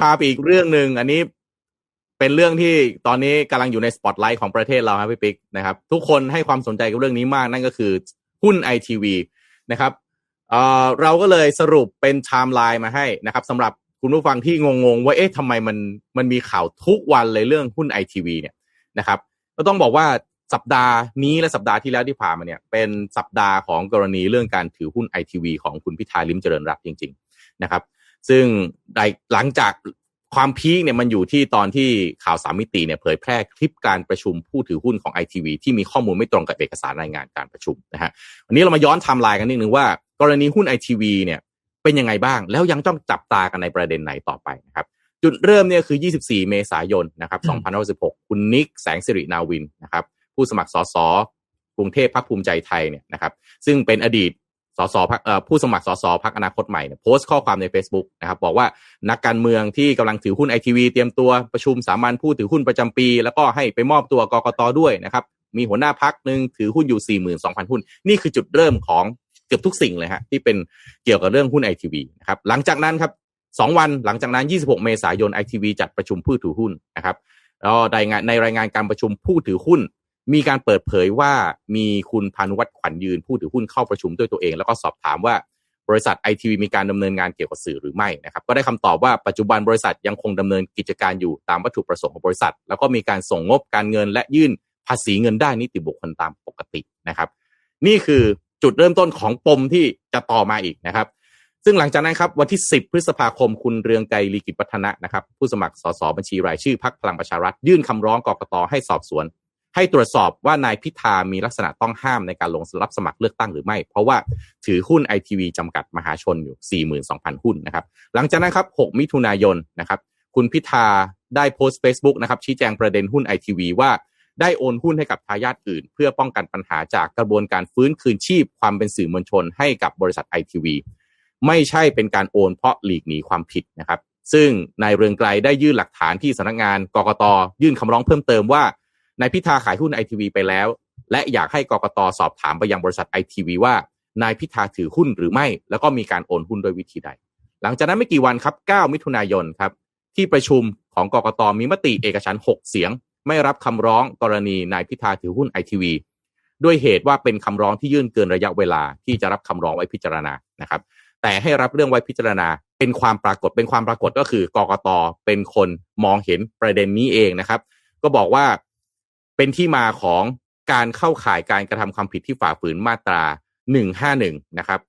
พาไปอีกเรื่องหนึ่งอันนี้เป็นเรื่องที่ตอนนี้กำลังอยู่ในสปอตไลท์ของประเทศเราครับพี่ปิ๊กนะครับ ทุกคนให้ความสนใจกับเรื่องนี้มากนั่นก็คือหุ้นไอทีวีนะครับเอ่อเราก็เลยสรุปเป็นไทม์ไลน์มาให้นะครับสำหรับคุณผู้ฟังที่งงๆ ว่าเอ๊ะทำไมมันมันมีข่าวทุกวันเลยเรื่องหุ้นไอทีวีเนี่ยนะครับก็ต้องบอกว่าสัปดาห์นี้และสัปดาห์ที่แล้วที่ผ่านมาเนี่ยเป็นสัปดาห์ของกรณีเรื่องการถือหุ้นไอทีวีของคุณพิธาลิมเจริญรัตน์จริง ๆ นะครับ ซึ่งหลังจากความพีคเนี่ยมันอยู่ที่ตอนที่ข่าวสามมิติเนี่ยเผยแพร่คลิปการประชุมผู้ถือหุ้นของไอทีวีที่มีข้อมูลไม่ตรงกับเอกสารรายงานการประชุมนะฮะวันนี้เรามาย้อนไทม์ไลน์กันนิดนึงว่า กรณีหุ้นไอทีวีเนี่ยเป็นยังไงบ้าง แล้วยังต้องจับตากันในประเด็นไหนต่อไปนะครับจุดเริ่มเนี่ยคือ 24 เมษายนนะครับ2516 คุณนิกแสงสิรินาวินนะครับผู้สมัครสสกรุงเทพพักภูมิใจไทยเนี่ยนะครับซึ่งเป็นอดีต สสพักผู้สมัครสสพักอนาคตใหม่เนี่ยโพสต์ข้อความใน Facebook นะครับบอกว่านักการเมืองที่กำลังถือหุ้นไอทีวีเตรียมตัวประชุมสามัญผู้ถือหุ้นประจำปี แล้วก็ให้ไปมอบตัวกกตด้วยนะครับ มีหัวหน้าพักหนึ่งถือหุ้นอยู่ 42,000 หุ้น นี่คือจุดเริ่มของเกือบทุกสิ่งเลยฮะที่เป็นเกี่ยวกับเรื่องหุ้นไอทีวีนะครับหลังจากนั้นครับสองวันหลังจากนั้น 26 เมษายนไอทีวีจัดประชุมผู้ถือหุ้นนะครับแล้วรายงานในรายงานการประชุมผู้ถือหุ้น มีการเปิดเผยว่ามีคุณพานุวัฒน์ขวัญยืนผู้ถือหุ้นเข้าประชุมด้วยตัวเอง แล้วก็สอบถามว่าบริษัทไอทีวีมีการดำเนินงานเกี่ยวกับสื่อหรือไม่นะครับก็ได้คำตอบว่าปัจจุบันบริษัทยังคงดำเนินกิจการอยู่ตามวัตถุประสงค์ของบริษัท แล้วก็มีการส่งงบการเงินและยื่นภาษีเงินได้นิติบุคคลตามปกตินะครับ นี่คือจุดเริ่มต้นของปมที่จะต่อมาอีกนะครับ ซึ่งหลังจากนั้นครับวันที่ 10 พฤษภาคมคุณเรืองไกรลีกิจพัฒนะนะครับผู้สมัครสสบัญชีรายชื่อพักพลังประชารัฐยื่นคำร้องกกตให้สอบสวน ให้ตรวจสอบว่านายพิธามีลักษณะต้องห้ามในการลงรับสมัครเลือกตั้งหรือไม่ เพราะว่าถือหุ้นไอทีวีจำกัดมหาชนอยู่ 42,000 หุ้นนะครับ หลังจากนั้นครับ 6 มิถุนายนนะครับ คุณพิธาได้โพสต์ Facebook นะครับชี้แจงประเด็นหุ้นไอทีวีว่าได้โอนหุ้นให้กับทายาทอื่น เพื่อป้องกันปัญหาจากกระบวนการฟื้นคืนชีพความเป็นสื่อมวลชนให้กับบริษัทไอทีวีไม่ใช่เป็นการโอนเพราะหลีกหนีความผิดนะครับ ซึ่งนายเรืองไกรได้ยื่นหลักฐานที่สำนักงานกกตยื่นคำร้องเพิ่มเติมว่า นายพิธาขายหุ้นไอทีวีไปแล้ว และอยากให้กกตสอบถามไปยังบริษัทไอทีวีว่านายพิธาถือหุ้นหรือไม่ แล้วก็มีการโอนหุ้นโดยวิธีใด หลังจากนั้นไม่กี่วันครับ 9 มิถุนายนครับ ที่ประชุมของกกตมีมติเอกฉันท์6เสียง ไม่รับคำร้องกรณีนายพิธาถือหุ้นไอทีวีด้วยเหตุว่าเป็นคำร้องที่ยื่นเกินระยะเวลาที่จะรับคำร้องไว้พิจารณานะครับ แต่ให้รับเรื่องไว้พิจารณา เป็นความปรากฏเป็นความปรากฏก็คือกกตเป็นคนมองเห็นประเด็นนี้เองนะครับ ก็บอกว่า เป็นที่มาของการเข้าข่ายการกระทำความผิดที่ฝ่าฝืนมาตรา 151 นะครับ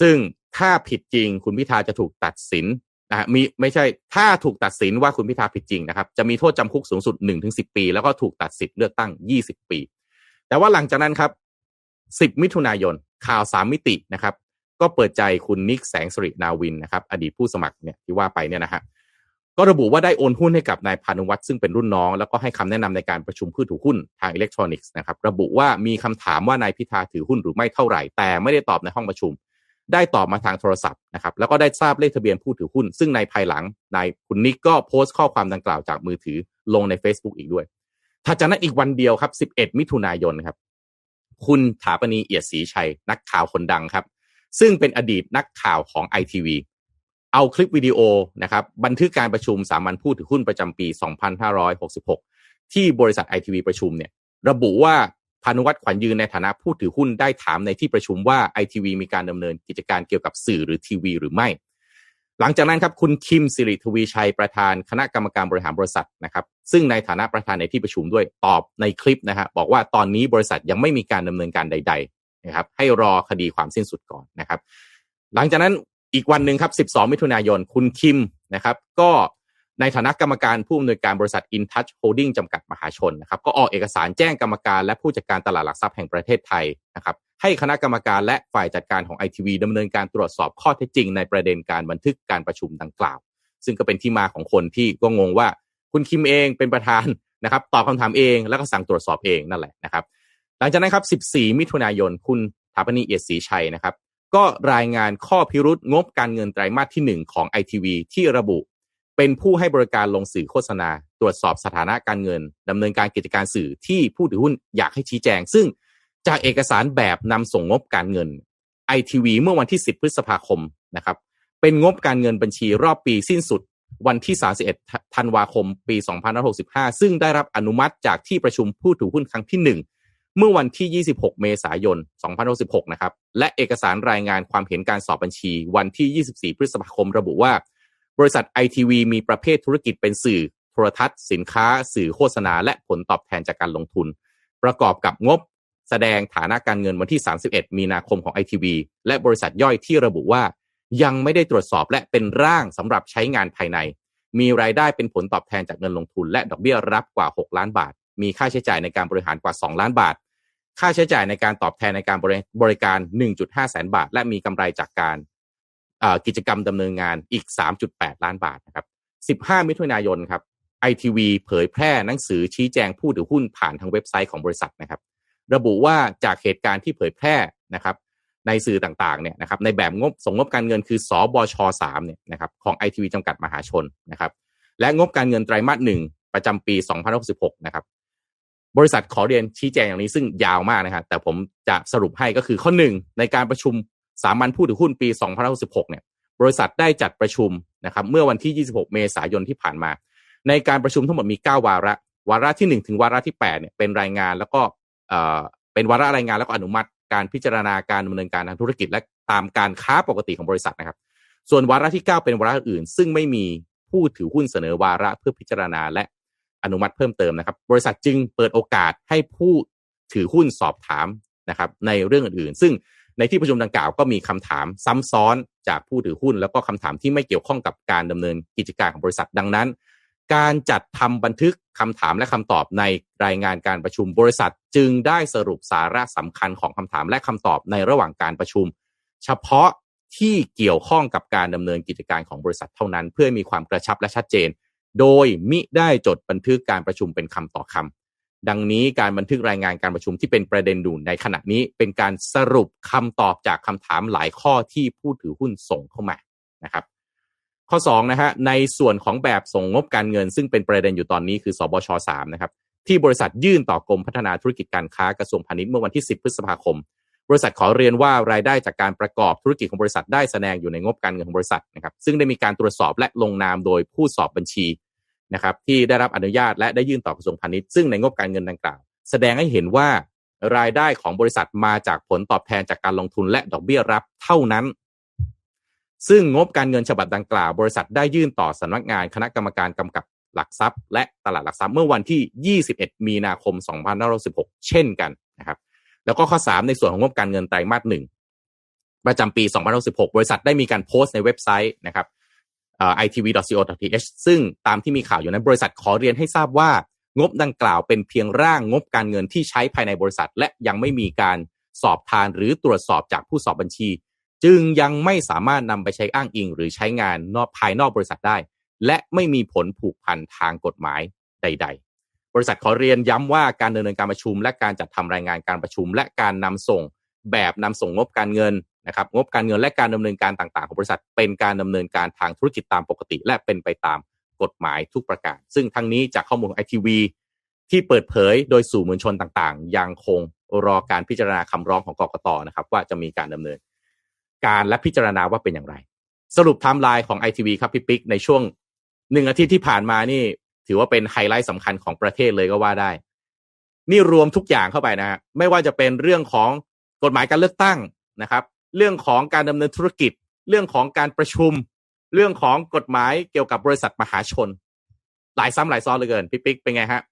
ซึ่งถ้าผิดจริง คุณพิธาจะถูกตัดสินนะมีไม่ใช่ถ้าถูกตัดสินว่าคุณพิธาผิดจริงนะครับ จะมีโทษจำคุกสูงสุด 1-10 ปี แล้วก็ถูกตัดสิทธิ์เลือกตั้ง 20 ปี แต่ว่าหลังจากนั้นครับ 10 มิถุนายนข่าว 3 มิตินะครับ ก็เปิดใจคุณนิกแสงสรินาวินนะครับ อดีตผู้สมัครเนี่ยที่ว่าไปเนี่ยนะฮะ ก็ระบุว่าได้โอนหุ้นให้กับนายพานุวัฒน์ซึ่งเป็นรุ่นน้อง แล้วก็ให้คำแนะนำในการประชุมผู้ถือหุ้นทางอิเล็กทรอนิกส์นะครับระบุว่ามีคำถามว่านายพิธาถือหุ้นหรือไม่เท่าไหร่ แต่ไม่ได้ตอบในห้องประชุม ได้ตอบมาทางโทรศัพท์นะครับแล้วก็ได้ทราบเลขทะเบียนผู้ถือหุ้น ซึ่งในภายหลังนายคุณนิกก็โพสต์ข้อความดังกล่าวจากมือถือลงใน Facebook อีกด้วยถ้าจากนั้นอีกวันเดียวครับ 11 มิถุนายนครับ คุณถาปณีเอียดศรีชัย นักข่าวคนดังครับ ซึ่งเป็นอดีตนักข่าวของไอทีวี เอาคลิปวิดีโอนะครับบันทึกการประชุมสามัญผู้ถือหุ้นประจำปี 2566 ที่บริษัทไอทีวีประชุมเนี่ยระบุว่าพานุวัฒน์ขวัญยืนในฐานะผู้ถือหุ้นได้ถามในที่ประชุมว่าไอทีวีมีการดำเนินกิจการเกี่ยวกับสื่อหรือทีวีหรือไม่ หลังจากนั้นครับคุณคิมสิริทวีชัยประธานคณะกรรมการบริหารบริษัทนะครับซึ่งในฐานะประธานในที่ประชุมด้วยตอบในคลิปนะฮะบอกว่าตอนนี้บริษัทยังไม่มีการดำเนินการใด ๆ นะครับ ให้รอคดีความสิ้นสุดก่อนนะครับ หลังจากนั้น อีกวันหนึ่งครับ 12 มิถุนายน คุณคิมนะครับก็ในฐานะกรรมการผู้อำนวยการบริษัท InTouch Holding จำกัดมหาชนนะครับก็ออกเอกสารแจ้งกรรมการและผู้จัดการตลาดหลักทรัพย์แห่งประเทศไทยนะครับให้คณะกรรมการและฝ่ายจัดการของไอทีวีดำเนินการตรวจสอบข้อเท็จจริง ในประเด็นการบันทึกการประชุมดังกล่าว ซึ่งก็เป็นที่มาของคนที่ก็งงว่า คุณคิมเองเป็นประธานนะครับตอบคาถามเองแล้วก็สั่งตรวจสอบเองนั่นแหละนะครับ หลังจากนั้นครับ 14 มิถุนายนคุณถาปนีเอียดศรีชัยนะครับ ก็รายงานข้อพิรุษงบการเงินไตรมาสที่ 1 ของ ITV ที่ระบุ เป็นผู้ให้บริการลงสื่อโฆษณา ตรวจสอบสถานะการเงินดำเนินการกิจการสื่อที่ผู้ถือหุ้นอยากให้ชี้แจง ซึ่งจากเอกสารแบบนำส่งงบการเงิน ITV เมื่อวันที่ 10 พฤษภาคมนะครับเป็นงบการเงินบัญชีรอบปีสิ้นสุดวันที่ 31 ธันวาคม ปี 2565 ซึ่งได้รับอนุมัติจากที่ประชุมผู้ถือหุ้นครั้งที่1 เมื่อวันที่ 26 เมษายน2566นะครับ และเอกสารรายงานความเห็นการสอบบัญชี วันที่ 24 พฤษภาคมระบุว่า บริษัทไอทีวีมีประเภทธุรกิจเป็นสื่อ โทรทัศน์ สินค้า สื่อโฆษณา และผลตอบแทนจากการลงทุน ประกอบกับงบ แสดงฐานะการเงินวันที่ 31 มีนาคมของ ITV และบริษัทย่อยที่ระบุว่า ยังไม่ได้ตรวจสอบและเป็นร่างสำหรับใช้งานภายใน มีรายได้เป็นผลตอบแทนจากเงินลงทุน และดอกเบี้ยรับกว่า 6 ล้านบาท มีค่าใช้จ่ายในการบริหารกว่า 2 ล้านบาท ค่าใช้จ่ายในการตอบแทนในการบริการ 1.5 แสนบาท และมีกำไรจากการกิจกรรมดำเนินงานอีก 3.8 ล้านบาทนะครับ 15 มิถุนายนครับ ITV เผยแพร่หนังสือชี้แจงผู้ถือหุ้นผ่านทางเว็บไซต์ของบริษัทนะครับ ระบุว่าจากเหตุการณ์ที่เผยแพร่นะครับในสื่อต่างๆเนี่ยนะครับในแบบงบส่งงบการเงินคือสอบช3เนี่ยนะครับของ ITV จำกัดมหาชนนะครับและงบการเงินไตรมาสหนึ่งประจำปี 2066 นะครับ บริษัทขอเรียนชี้แจงอย่างนี้ซึ่งยาวมากนะครับแต่ผมจะสรุปให้ก็คือข้อหนึ่งในการประชุมสามัญผู้ถือหุ้นปี2066เนี่ยบริษัทได้จัดประชุมนะครับเมื่อวันที่ 26 เมษายนที่ผ่านมา ในการประชุมทั้งหมดมี 9 วาระ วาระที่ 1 ถึงวาระที่8เนี่ยเป็นรายงานแล้วก็เอ่อเป็นวาระรายงานแล้วก็อนุมัติการพิจารณาการดำเนินการทางธุรกิจและตามการค้าปกติของบริษัทนะครับ ส่วนวาระที่ 9 เป็นวาระอื่น ซึ่งไม่มีผู้ถือหุ้นเสนอวาระเพื่อพิจารณาและ อนุมัติเพิ่มเติมนะครับ บริษัทจึงเปิดโอกาสให้ผู้ถือหุ้นสอบถามนะครับ ในเรื่องอื่นๆ ซึ่งในที่ประชุมดังกล่าวก็มีคำถามซ้ำซ้อนจากผู้ถือหุ้น แล้วก็คำถามที่ไม่เกี่ยวข้องกับการดำเนินกิจการของบริษัทดังนั้น การจัดทำบันทึกคำถามและคำตอบในรายงานการประชุมบริษัทจึงได้สรุปสาระสำคัญของคำถามและคำตอบในระหว่างการประชุม เฉพาะที่เกี่ยวข้องกับการดำเนินกิจการของบริษัทเท่านั้น เพื่อมีความกระชับและชัดเจน โดยมิได้จดบันทึกการประชุมเป็นคำต่อคำดังนี้การบันทึกรายงานการประชุมที่เป็นประเด็นดูในขณะนี้เป็นการสรุปคำตอบจากคำถามหลายข้อที่ผู้ถือหุ้นส่งเข้ามานะครับ ข้อ2นะฮะในส่วนของแบบส่งงบการเงิน ซึ่งเป็นประเด็นอยู่ตอนนี้คือสบช3นะครับที่บริษัทยื่นต่อกรมพัฒนาธุรกิจการค้ากระทรวงพาณิชย์เมื่อวันที่ 10 พฤษภาคม บริษัทขอเรียนว่ารายได้จากการประกอบธุรกิจของบริษัทได้แสดงอยู่ในงบการเงินของบริษัทนะครับซึ่งได้มีการตรวจสอบและลงนามโดยผู้สอบบัญชี นะครับที่ได้รับอนุญาตและได้ยื่นต่อกระทรวงพาณิชย์ซึ่งในงบการเงินดังกล่าว แสดงให้เห็นว่ารายได้ของบริษัทมาจากผลตอบแทนจากการลงทุนและดอกเบี้ยรับเท่านั้น ซึ่งงบการเงินฉบับดังกล่าว บริษัทได้ยื่นต่อสำนักงานคณะกรรมการกำกับหลักทรัพย์ และตลาดหลักทรัพย์เมื่อวันที่ 21 มีนาคม 2516เช่นกันนะครับแล้วก็ข้อ 3 ในส่วนของงบการเงินไตรมาสหนึ่งประจำปี 2516บริษัทได้มีการโพสต์ในเว็บไซต์นะครับ itv.co.th ซึ่งตามที่มีข่าวอยู่นั้นบริษัทขอเรียนให้ทราบว่า งบดังกล่าวเป็นเพียงร่างงบการเงินที่ใช้ภายในบริษัท และยังไม่มีการสอบทานหรือตรวจสอบจากผู้สอบบัญชี จึงยังไม่สามารถนำไปใช้อ้างอิง หรือใช้งานนอกภายนอกบริษัทได้ และไม่มีผลผูกพันทางกฎหมายใด ๆ บริษัทขอเรียนย้ำว่าการดำเนินการประชุม และการจัดทำรายงานการประชุม และการนำส่งแบบนำส่งงบการเงิน นะครับงบการเงินและการดำเนินการต่างๆ ของบริษัท เป็นการดำเนินการทางธุรกิจตามปกติ และเป็นไปตามกฎหมายทุกประการ ซึ่งทั้งนี้จากข้อมูลของไอทีวีที่เปิดเผยโดยสื่อมวลชนต่างๆ ยังคงรอการพิจารณาคำร้องของกกตนะครับ ว่าจะมีการดำเนิน การและพิจารณาว่าเป็นอย่างไร สรุปไทม์ไลน์ของ ITV ครับพี่ปิ๊กในช่วงหนึ่งอาทิตย์ที่ผ่านมานี่ ถือว่าเป็นไฮไลท์สำคัญของประเทศเลยก็ว่าได้ นี่รวมทุกอย่างเข้าไปนะฮะไม่ว่าจะเป็นเรื่องของกฎหมายการเลือกตั้งนะครับ เรื่องของการดำเนินธุรกิจ เรื่องของการประชุม เรื่องของกฎหมายเกี่ยวกับบริษัทมหาชน หลายซ้ำหลายซ้อนเลยเกินพี่ปิ๊กเป็นไงฮะ